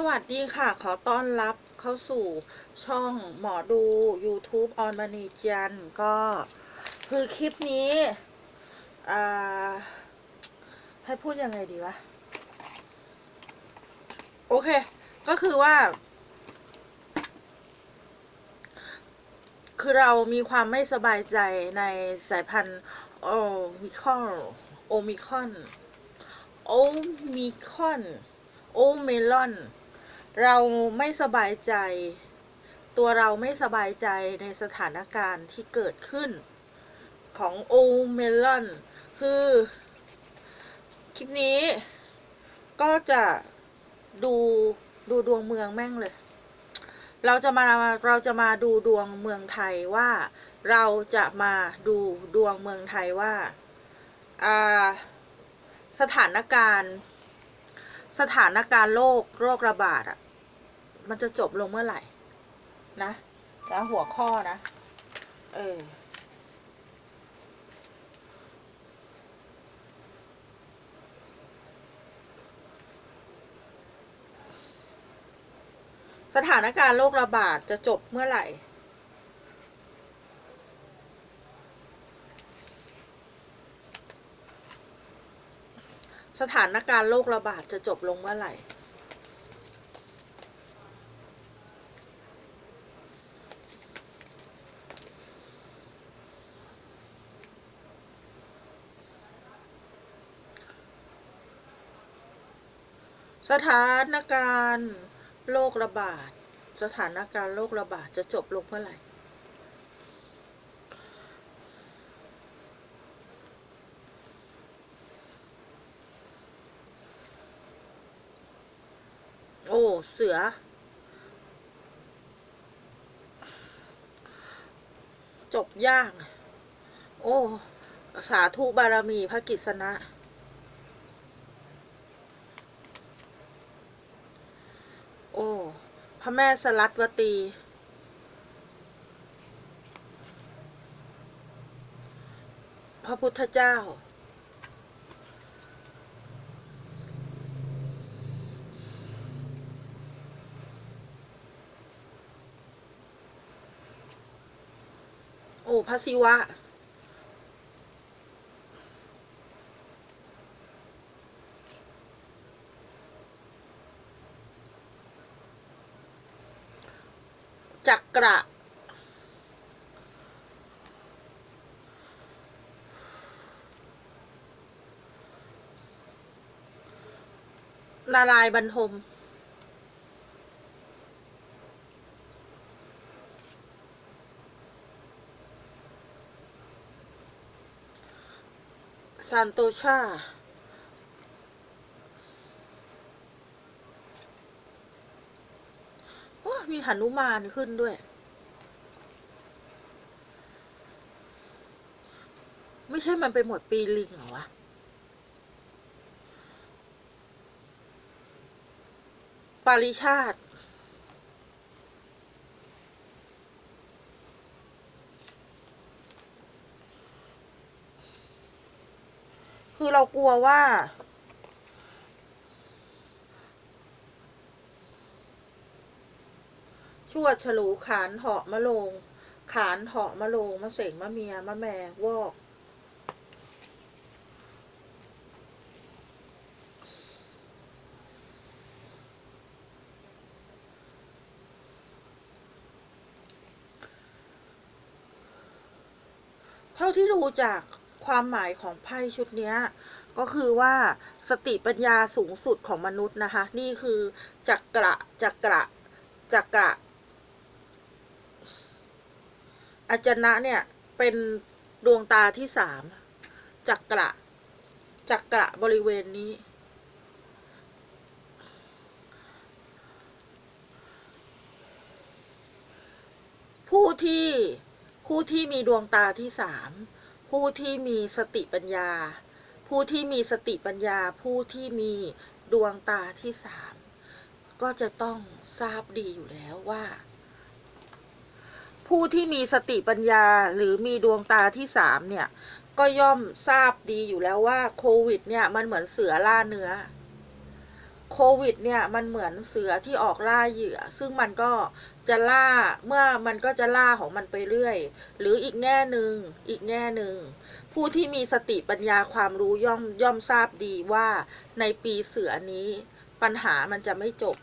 สวัสดีค่ะ ขอต้อนรับเข้าสู่ช่องหมอดู YouTube ออนมานีจันก็คือคลิปนี้ให้พูดยังไงดีวะ โอเค ก็คือว่า คือเรามีความไม่สบายใจในสายพันธุ์โอมิคอนโอมิคอน โอมิคอนโอเมลอน เราไม่สบายใจ ตัวเราไม่สบายใจในสถานการณ์ที่เกิดขึ้นของโอเมลอนคือ คลิปนี้ ก็จะดูดูดวงเมืองแม่งเลย เราจะมาเราจะมาดูดวงเมืองไทยว่า เราจะมาดูดวงเมืองไทยว่าสถานการณ์ สถานการณ์โรคโรคระบาดอะ มันจะจบลงเมื่อไหร่ นะแล้วหัวข้อนะ เออ สถานการณ์โรคระบาดจะจบเมื่อไหร่สถานการณ์โรคระบาดจะจบลงเมื่อไหร่ สถานการณ์โรคระบาด สถานการณ์โรคระบาดจะจบลงเมื่อไหร่ โอ้ เสือ จบยาก โอ้ สาธุบารมีพระกิษณะ อ้ พระแม่สลัดวตี พระพุทธเจ้า โอ้ พระศิวะ จักระนารายบรรทม ซานโตชา โอ้มี หนุมานขึ้นด้วย ไม่ใช่มันเป็นหมดปีลิงเหรอวะปาริชาติคือเรากลัวว่า วดฉลูขานเหาะมะโลง ขานเหาะมะโลงมะเสงมะเมียมะแม่วอกเท่าที่ดูจากความหมายของไพ่ชุดนี้ก็คือว่าสติปัญญาสูงสุดของมนุษย์นะคะ นี่คือจักระจักระจักระ อาจนะเนี่ยเป็นดวงตาที่สามจักระจักระบริเวณนี้ ผู้ที่ผู้ที่มีดวงตาที่สามผู้ที่มีสติปัญญา ผู้ที่มีสติปัญญา ผู้ที่มีดวงตาที่สามก็จะต้องทราบดีอยู่แล้วว่า ผู้ที่มีสติปัญญาหรือมีดวงตาที่สามเนี่ย ก็ย่อมทราบดีอยู่แล้วว่าโควิด เนี่ยมันเหมือนเสือล่าเนื้อโควิด เนี่ยมันเหมือนเสือที่ออกล่าเหยื่อ ซึ่งมันก็จะล่าเมื่อมันก็จะล่าของมันไปเรื่อย หรืออีกแง่หนึ่งอีกแง่หนึ่งผู้ที่มีสติปัญญาความรู้ย่อมย่อมทราบดีว่าในปีเสือนี้ปัญหามันจะไม่จบ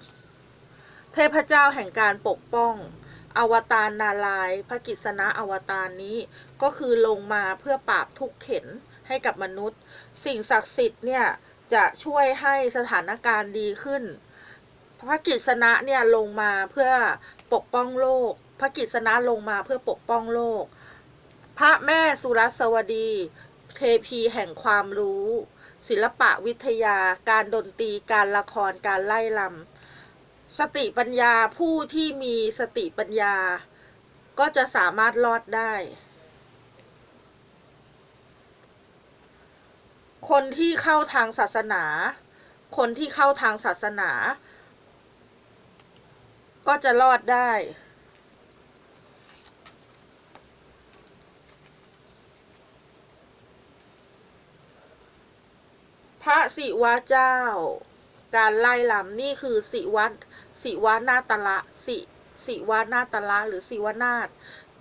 เทพเจ้าแห่งการปกป้อง อวตารนาลายพระกิษณะอวตารนี้ ก็คือลงมาเพื่อปราบทุกข์เข็นให้กับมนุษย์ สิ่งศักดิ์สิทธิ์เนี่ยจะช่วยให้สถานการณ์ดีขึ้น พระกิษณะเนี่ยลงมาเพื่อปกป้องโลก พระกิษณะลงมาเพื่อปกป้องโลก พระแม่สุรสวดี เทพีแห่งความรู้ ศิลปะวิทยา การดนตรี การละคร การไล่ลำ สติปัญญาผู้ที่มีสติปัญญา ก็จะสามารถรอดได้ คนที่เข้าทางศาสนา คนที่เข้าทางศาสนา ก็จะรอดได้พระศิวะเจ้า การไล่ลำนี่คือศิวัต ศิวนาตละศิศิวนาตละหรือศิวนาถ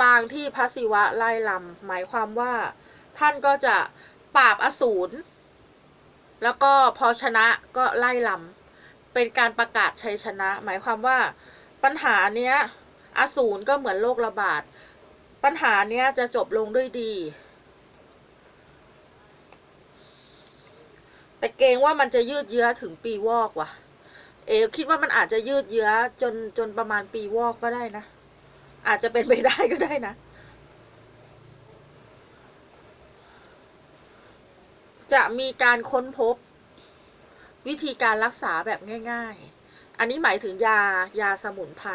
ปางที่พระศิวะไล่ลำหมายความว่า ท่านก็จะปราบอสูรแล้วก็พอชนะก็ไล่ลำเป็นการประกาศชัยชนะ หมายความว่า ปัญหาเนี้ยอสูรก็เหมือนโรคระบาดปัญหาเนี้ยจะจบลงด้วยดี แต่เกรงว่ามันจะยืดเยื้อถึงปีวอกว่ะ เอคิดว่ามันอาจจะยืดเยื้อจนจนประมาณปีวอกก็ได้นะ อาจจะเป็นไปได้ก็ได้นะ จะมีการค้นพบ วิธีการรักษาแบบง่าย ๆ อันนี้หมายถึงยายาสมุนไพร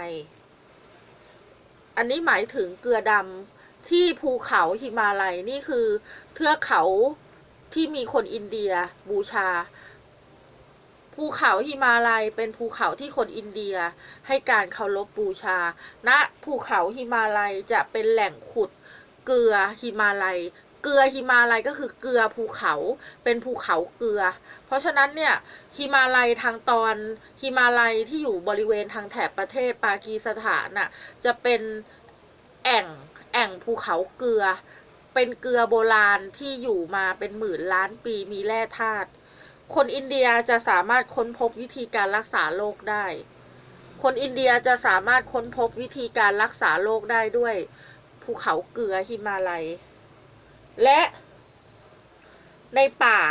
อันนี้หมายถึงเกลือดำที่ภูเขาหิมาลัยนี่คือเทือกเขาที่มีคนอินเดียบูชา ภูเขาหิมาลัยเป็นภูเขาที่คนอินเดียให้การเคารพบูชาณภูเขาหิมาลัยจะเป็นแหล่งขุดเกลือหิมาลัย เกลือหิมาลัยก็คือเกลือภูเขาเป็นภูเขาเกลือ เพราะฉะนั้นเนี่ยหิมาลัยทางตอนหิมาลัยที่อยู่บริเวณทางแถบประเทศปากีสถานน่ะจะเป็นแอ่งแอ่งภูเขาเกลือ เป็นเกลือโบราณที่อยู่มาเป็นหมื่นล้านปีมีแร่ธาตุ คนอินเดียจะสามารถค้นพบวิธีการรักษาโรคได้ คนอินเดียจะสามารถค้นพบวิธีการรักษาโรคได้ด้วย ภูเขาเกลือหิมาลัย และในป่า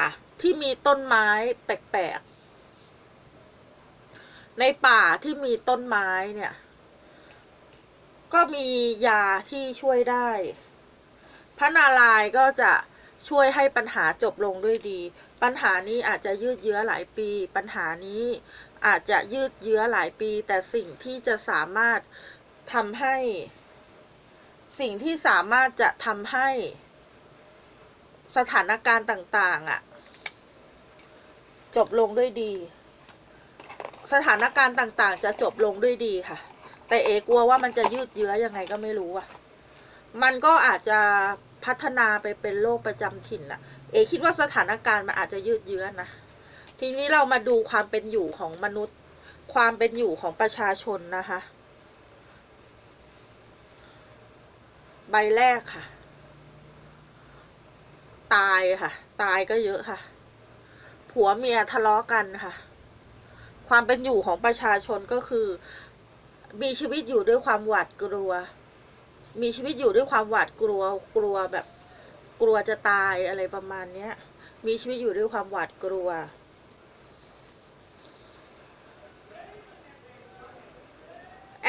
ที่มีต้นไม้แปลกๆ ในป่าที่มีต้นไม้เนี่ย ก็มียาที่ช่วยได้ พระนารายณ์ก็จะ ช่วยให้ปัญหาจบลงด้วยดี ปัญหานี้อาจจะยืดเยื้อหลายปี ปัญหานี้อาจจะยืดเยื้อหลายปี แต่สิ่งที่จะสามารถทำให้ สิ่งที่สามารถจะทำให้สถานการณ์ต่างๆอะ จบลงด้วยดี สถานการณ์ต่างๆ จะจบลงด้วยดีค่ะ แต่เอกลัวว่ามันจะยืดเยื้อยังไงก็ไม่รู้อะ มันก็อาจจะ พัฒนาไปเป็นโรคประจำถิ่นอะเอคิดว่าสถานการณ์มันอาจจะยืดเยื้อนะ ทีนี้เรามาดูความเป็นอยู่ของมนุษย์ ความเป็นอยู่ของประชาชนนะคะ ใบแรกค่ะ ตายค่ะ ตายก็เยอะค่ะ ผัวเมียทะเลาะกันค่ะ ความเป็นอยู่ของประชาชนก็คือ มีชีวิตอยู่ด้วยความหวาดกลัว มีชีวิตอยู่ด้วยความหวาดกลัวกลัวแบบกลัวจะตายอะไรประมาณเนี้ย มีชีวิตอยู่ด้วยความหวาดกลัว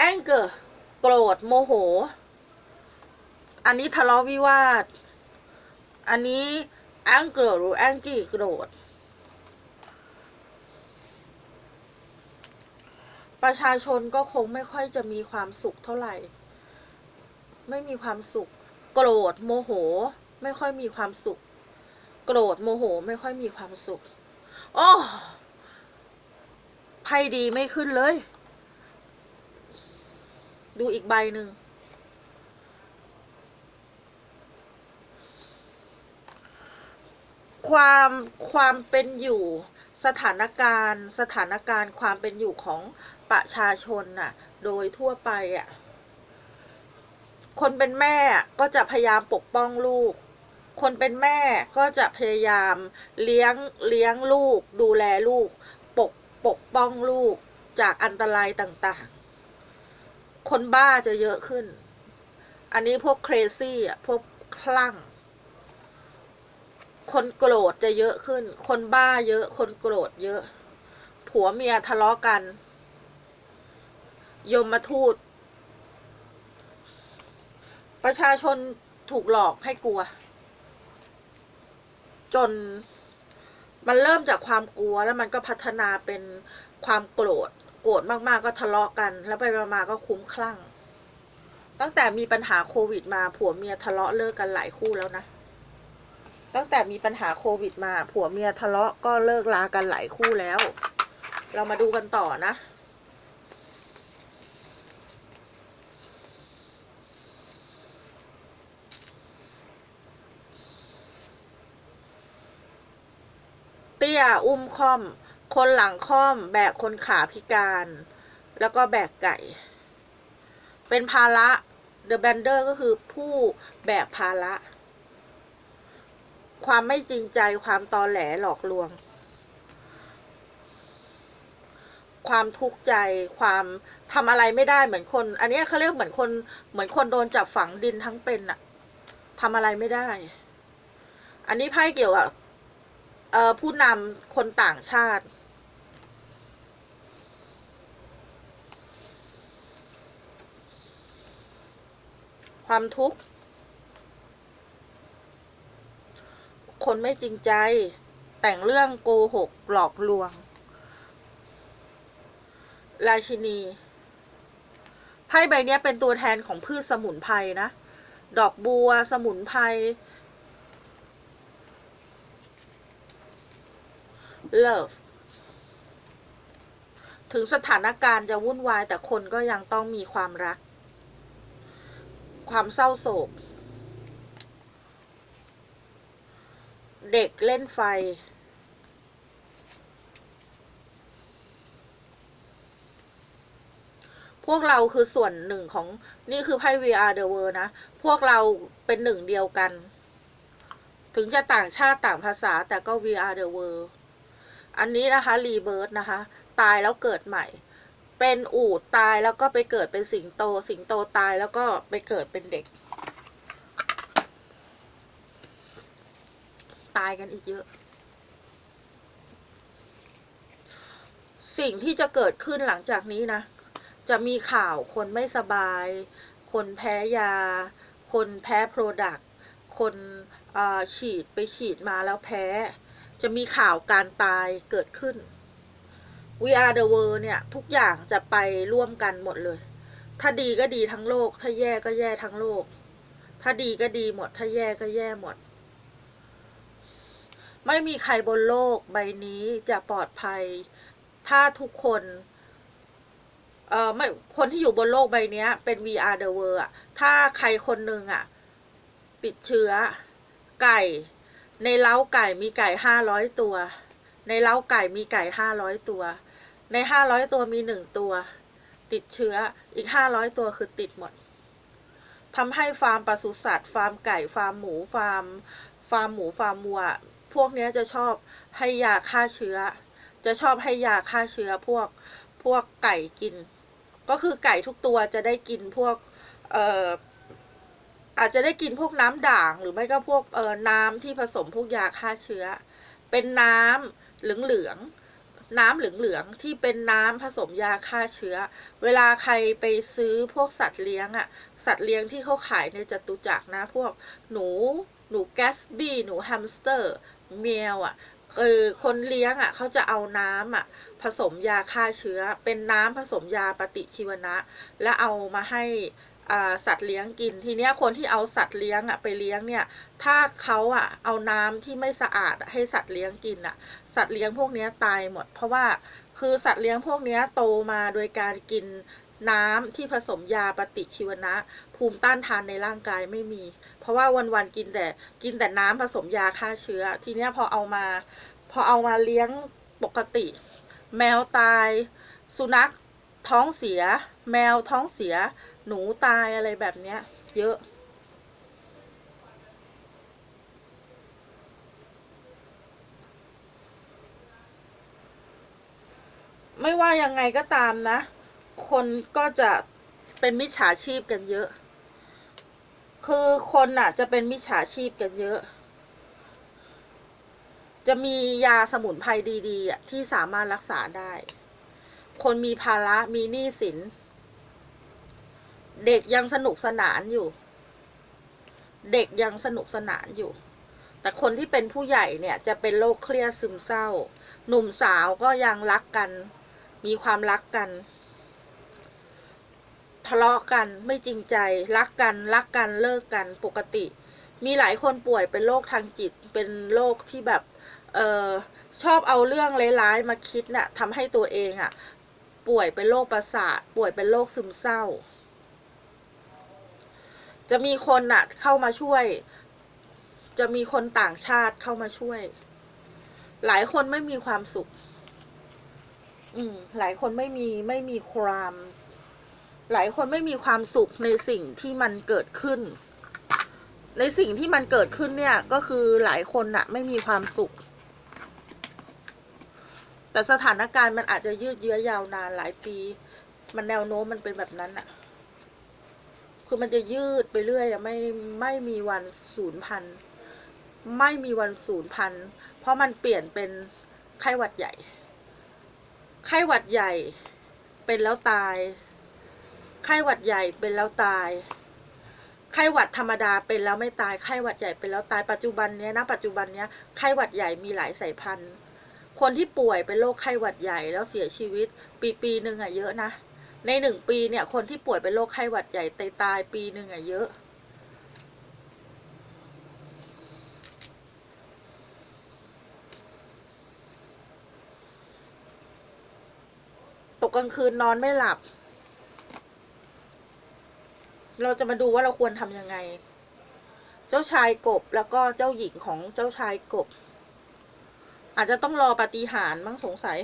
anger โกรธโมโห อันนี้ทะเลาะวิวาท อันนี้ anger หรือ angry โกรธ ประชาชนก็คงไม่ค่อยจะมีความสุขเท่าไหร่ ไม่มีความสุข โกรธโมโห ไม่ค่อยมีความสุข โกรธโมโห ไม่ค่อยมีความสุขโอ้ไพ่ดีไม่ขึ้นเลย ดูอีกใบหนึ่งความความเป็นอยู่สถานการณ์ สถานการณ์ความเป็นอยู่ของประชาชนน่ะ โดยทั่วไปอะ คนเป็นแม่ก็จะพยายามปกป้องลูก คนเป็นแม่ก็จะพยายามเลี้ยงเลี้ยงลูก ดูแลลูก ปกปกป้องลูกจากอันตรายต่างๆ คนบ้าจะเยอะขึ้น อันนี้พวกเครซี่อะพวกคลั่ง คนโกรธจะเยอะขึ้น คนบ้าเยอะ คนโกรธเยอะ ผัวเมียทะเลาะกัน ยมมาทูต ประชาชนถูกหลอกให้กลัว จนมันเริ่มจากความกลัวแล้วมันก็พัฒนาเป็นความโกรธ โกรธมากๆก็ทะเลาะกัน แล้วไปมาๆก็คุ้มคลั่ง ตั้งแต่มีปัญหาโควิดมาผัวเมียทะเลาะเลิกกันหลายคู่แล้วนะ ตั้งแต่มีปัญหาโควิดมาผัวเมียทะเลาะก็เลิกลากันหลายคู่แล้ว เรามาดูกันต่อนะ เตี้ย อุ้มค่อม คนหลังค่อม แบกคนขาพิการ แล้วก็แบกไก่ เป็นภาระ The Bander ก็คือผู้แบกภาระ ความไม่จริงใจความตอแหลหลอกลวง ความทุกข์ใจความทำอะไรไม่ได้เหมือนคน อันนี้เขาเรียกเหมือนคน เหมือนคนโดนจับฝังดินทั้งเป็นอะทำอะไรไม่ได้ อันนี้ไพ่เกี่ยวกับ ผู้นำคนต่างชาติ ความทุกข์ คนไม่จริงใจ แต่งเรื่องโกหกหลอกลวง ราชินีไพ่ใบนี้เป็นตัวแทนของพืชสมุนไพรนะ ดอกบัวสมุนไพร love ถึงสถานการณ์จะวุ่นวาย แต่คนก็ยังต้องมีความรัก ความเศร้าโศก เด็กเล่นไฟ พวกเราคือส่วนหนึ่งของนี่คือไพ่ VR the world นะ พวกเราเป็นหนึ่งเดียวกัน ถึงจะต่างชาติต่างภาษาแต่ก็ VR the world อันนี้นะคะรีเบิร์ตนะคะ ตายแล้วเกิดใหม่ เป็นอูดตายแล้วก็ไปเกิดเป็นสิงโต สิงโตตายแล้วก็ไปเกิดเป็นเด็ก ตายกันอีกเยอะ สิ่งที่จะเกิดขึ้นหลังจากนี้นะ จะมีข่าวคนไม่สบาย คนแพ้ยา คนแพ้โปรดักต์คนฉีดไปฉีดมาแล้วแพ้ จะมีข่าวการตายเกิดขึ้น We are the world เนี่ย ทุกอย่างจะไปร่วมกันหมดเลย ถ้าดีก็ดีทั้งโลก ถ้าแย่ก็แย่ทั้งโลก ถ้าดีก็ดีหมด ถ้าแย่ก็แย่หมด ไม่มีใครบนโลกใบนี้จะปลอดภัย ถ้าทุกคนเอ่อไม่คนที่อยู่บนโลกใบนี้เป็น VR the world อะถ้าใครคนหนึ่งอะติดเชื้อไก่ ในเล้าไก่มีไก่ห้าร้อยตัว ในเล้าไก่มีไก่ห้าร้อยตัว ในห้าร้อยตัวมีหนึ่งตัว ติดเชื้ออีกห้าร้อยตัวคือติดหมดทำให้ฟาร์มปศุสัตว์ ฟาร์มไก่ ฟาร์มหมู ฟาร์ม ฟาร์มหมู ฟาร์มวัว พวกเนี้ยจะชอบให้ยาฆ่าเชื้อ จะชอบให้ยาฆ่าเชื้อพวก พวกไก่กิน ก็คือไก่ทุกตัวจะได้กินพวก เอ่อ อาจจะได้กินพวกน้ำด่างหรือไม่ก็พวกเอ่อน้ำที่ผสมพวกยาฆ่าเชื้อ เป็นน้ำเหลืองๆน้ำเหลืองๆที่เป็นน้ำผสมยาฆ่าเชื้อ เวลาใครไปซื้อพวกสัตว์เลี้ยงอะสัตว์เลี้ยงที่เขาขายในจตุจักรนะพวกหนูหนูแกสบี้หนูแฮมสเตอร์แมวอะเออคนเลี้ยงอะเขาจะเอาน้ำอะผสมยาฆ่าเชื้อ เป็นน้ำผสมยาปฏิชีวนะ แล้วเอามาให้ สัตว์เลี้ยงกินทีเนี้ยคนที่เอาสัตว์เลี้ยงอะไปเลี้ยงเนี่ย ถ้าเขาอะเอาน้ำที่ไม่สะอาดให้สัตว์เลี้ยงกินอะสัตว์เลี้ยงพวกเนี้ยตายหมด เพราะว่าคือสัตว์เลี้ยงพวกเนี้ยโตมาโดยการกินน้ำที่ผสมยาปฏิชีวนะ ภูมิต้านทานในร่างกายไม่มี เพราะว่าวันๆกินแต่กินแต่น้ำผสมยาฆ่าเชื้อ ทีเนี้ยพอเอามา พอเอามาเลี้ยงปกติ แมวตาย สุนัขท้องเสีย แมวท้องเสีย หนูตายอะไรแบบเนี้ย เยอะ ไม่ว่ายังไงก็ตามนะ คนก็จะเป็นมิจฉาชีพกันเยอะ คือคนน่ะ จะเป็นมิจฉาชีพกันเยอะ จะมียาสมุนไพรดี ๆ ที่สามารถรักษาได้ คนมีภาระมีหนี้สิน เด็กยังสนุกสนานอยู่ เด็กยังสนุกสนานอยู่ แต่คนที่เป็นผู้ใหญ่เนี่ย จะเป็นโรคเครียดซึมเศร้า หนุ่มสาวก็ยังรักกัน มีความรักกัน ทะเลาะกันไม่จริงใจ รักกัน รักกันเลิกกันปกติ มีหลายคนป่วยเป็นโรคทางจิต เป็นโรคที่แบบ เออชอบเอาเรื่องร้ายๆมาคิดน่ะทำให้ตัวเองอะ่ะ ป่วยเป็นโรคประสาท ป่วยเป็นโรคซึมเศร้า จะมีคนน่ะเข้ามาช่วย จะมีคนต่างชาติเข้ามาช่วย หลายคนไม่มีความสุข อืม หลายคนไม่มีไม่มีความ หลายคนไม่มีความสุขในสิ่งที่มันเกิดขึ้น ในสิ่งที่มันเกิดขึ้นเนี่ย ก็คือหลายคนน่ะไม่มีความสุข แต่สถานการณ์มันอาจจะยืดเยื้อยาวนานหลายปี มันแนวโน้มมันเป็นแบบนั้นอะ คือมันจะยืดไปเรื่อยอะไม่ไม่มีวันสูญพันไม่มีวันสูญพันเพราะมันเปลี่ยนเป็นไข้หวัดใหญ่ ไข้หวัดใหญ่เป็นแล้วตาย ไข้หวัดใหญ่เป็นแล้วตาย ไข้หวัดธรรมดาเป็นแล้วไม่ตาย ไข้หวัดใหญ่เป็นแล้วตาย ปัจจุบันเนี้ยนะ ปัจจุบันเนี้ย ไข้หวัดใหญ่มีหลายสายพันธุ์ คนที่ป่วยเป็นโรคไข้หวัดใหญ่แล้วเสียชีวิต ปีปีหนึ่งอะเยอะนะ ในหนึ่งปีเนี่ย คนที่ป่วยเป็นโรคไข้หวัดใหญ่ตายตายปีหนึ่งอะเยอะ ตกกลางคืนนอนไม่หลับ เราจะมาดูว่าเราควรทำยังไง เจ้าชายกบแล้วก็เจ้าหญิงของเจ้าชายกบ อาจจะต้องรอปฏิหารมั้งสงสัย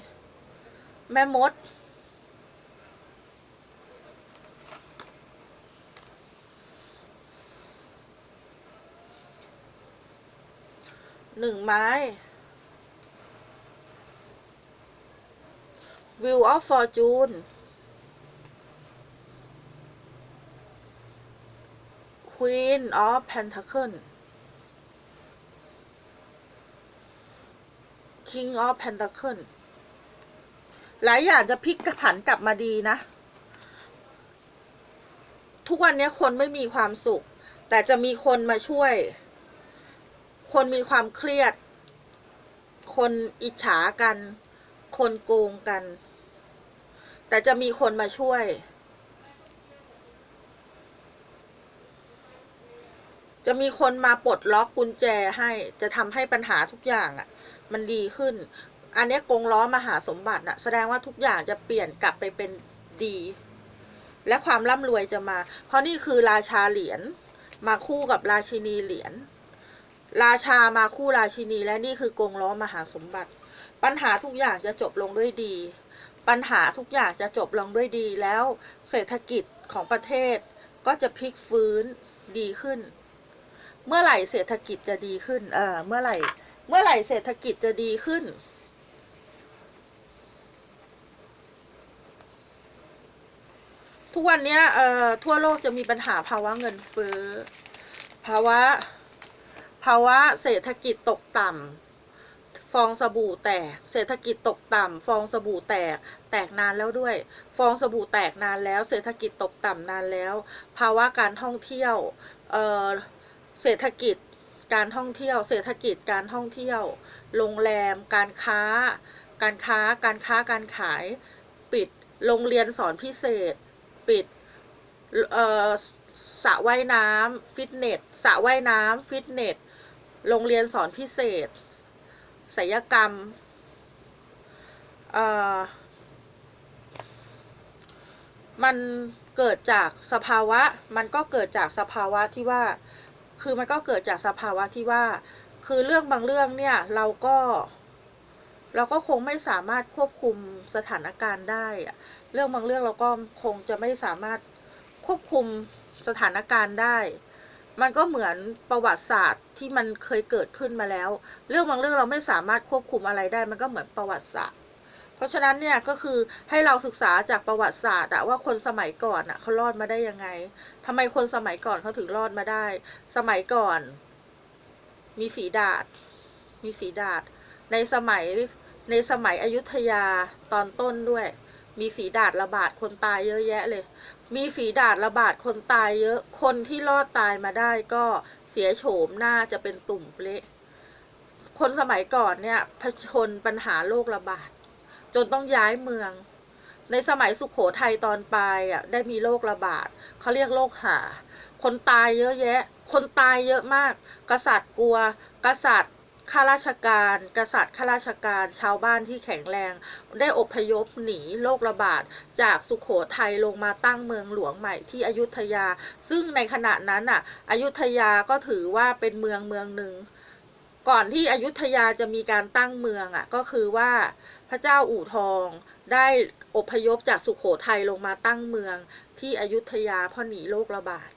แม่มด หนึ่งไม้ Wheel of Fortune Queen of Pentacle King of Pentacle หลายอย่างจะพลิกผันกลับมาดีนะ ทุกวันนี้คนไม่มีความสุข แต่จะมีคนมาช่วย คนมีความเครียด คนอิจฉากัน คนโกงกัน แต่จะมีคนมาช่วย จะมีคนมาปลดล็อกกุญแจให้จะทำให้ปัญหาทุกอย่างอะ่ะ มันดีขึ้น อันนี้กงล้อมหาสมบัติอะแสดงว่าทุกอย่างจะเปลี่ยนกลับไปเป็นดี และความร่ำรวยจะมา เพราะนี่คือราชาเหรียญมาคู่กับราชินีเหรียญ ราชามาคู่ราชินีและนี่คือกงล้อมหาสมบัติ ปัญหาทุกอย่างจะจบลงด้วยดี ปัญหาทุกอย่างจะจบลงด้วยดีแล้ว เศรษฐกิจของประเทศก็จะพลิกฟื้นดีขึ้น เมื่อไหร่เศรษฐกิจจะดีขึ้น เออเมื่อไหร่ เมื่อไหร่เศรษฐกิจจะดีขึ้นทุกวันนี้เอ่อทั่วโลกจะมีปัญหาภาวะเงินเฟ้อภาวะ ภาวะเศรษฐกิจตกต่ำฟองสบู่แตก เศรษฐกิจตกต่ำฟองสบู่แตก แตกนานแล้วด้วย ฟองสบู่แตกนานแล้ว เศรษฐกิจตกต่ำนานแล้ว ภาวะการท่องเที่ยวเเศรษฐกิจการท่องเที่ยว เศรษฐกิจการท่องเที่ยว โรงแรม การค้า การค้า การค้า การขาย ปิด โรงเรียนสอนพิเศษ ปิดสระว่ายน้ำฟิตเนสสระว่ายน้ำฟิตเนส โรงเรียนสอนพิเศษศิลปกรรมมันเกิดจากสภาวะ มันก็เกิดจากสภาวะที่ว่า คือมันก็เกิดจากสภาวะที่ว่า คือเรื่องบางเรื่องเนี่ยเราก็ เราก็คงไม่สามารถควบคุมสถานการณ์ได้อะเรื่องบางเรื่องเราก็คงจะไม่สามารถควบคุมสถานการณ์ได้ มันก็เหมือนประวัติศาสตร์ที่มันเคยเกิดขึ้นมาแล้ว เรื่องบางเรื่องเราไม่สามารถควบคุมอะไรได้ มันก็เหมือนประวัติศาสตร์ เพราะฉะนั้นเนี่ยก็คือให้เราศึกษาจากประวัติศาสตร์ว่าคนสมัยก่อนอะเขารอดมาได้ยังไงทำไมคนสมัยก่อนเขาถึงรอดมาได้ สมัยก่อน มีฝีดาษมีฝีดาษในสมัยในสมัยอยุธยาตอนต้นด้วย มีฝีดาษระบาดคนตายเยอะแยะเลย มีฝีดาษระบาดคนตายเยอะ คนที่รอดตายมาได้ก็เสียโฉมหน้าจะเป็นตุ่มเละคนสมัยก่อนเนี่ยเผชิญปัญหาโรคระบาด จนต้องย้ายเมือง ในสมัยสุขโขทัยตอนปลายอะได้มีโรคระบาดเขาเรียกโรคหา คนตายเยอะแยะ คนตายเยอะมาก กษัตริย์กลัว กษัตริย์ ข้าราชการ กษัตริย์ข้าราชการ ชาวบ้านที่แข็งแรง ได้อพยพหนีโรคระบาด จากสุขโขทัยลงมาตั้งเมืองหลวงใหม่ที่อยุธยา ซึ่งในขณะนั้นอะ อยุธยาก็ถือว่าเป็นเมืองเมืองหนึ่ง ก่อนที่อยุธยาจะมีการตั้งเมืองอะ ก็คือว่าพระเจ้าอู่ทองได้อพยพจากสุขโขทัยลงมาตั้งเมืองที่อยุธยาเพราะหนีโรคระบาด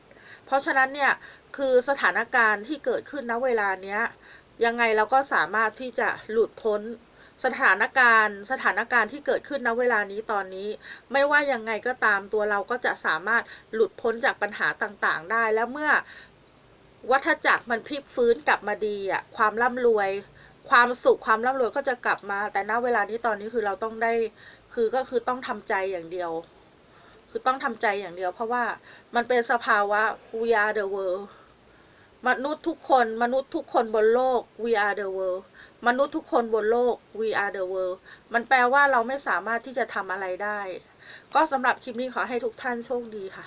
เพราะฉะนั้นเนี่ยคือสถานการณ์ที่เกิดขึ้นณเวลาเนี้ย ยังไงเราก็สามารถที่จะหลุดพ้นสถานการณ์ สถานการณ์ที่เกิดขึ้นณเวลานี้ตอนนี้ ไม่ว่ายังไงก็ตามตัวเราก็จะสามารถหลุดพ้นจากปัญหาต่างๆ ได้ แล้วเมื่อวัฏจักรมันพลิกฟื้นกลับมาดีอะความร่ำรวย ความสุขความร่ำรวยก็จะกลับมา แต่ณเวลานี้ตอนนี้คือเราต้องได้คือก็คือต้องทำใจอย่างเดียว คือต้องทำใจอย่างเดียว เพราะว่ามันเป็นสภาวะ we are the world มนุษย์ทุกคนมนุษย์ทุกคนบนโลก we are the world มนุษย์ทุกคนบนโลก we are the world มันแปลว่าเราไม่สามารถที่จะทำอะไรได้ ก็สำหรับคลิปนี้ขอให้ทุกท่านโชคดีค่ะ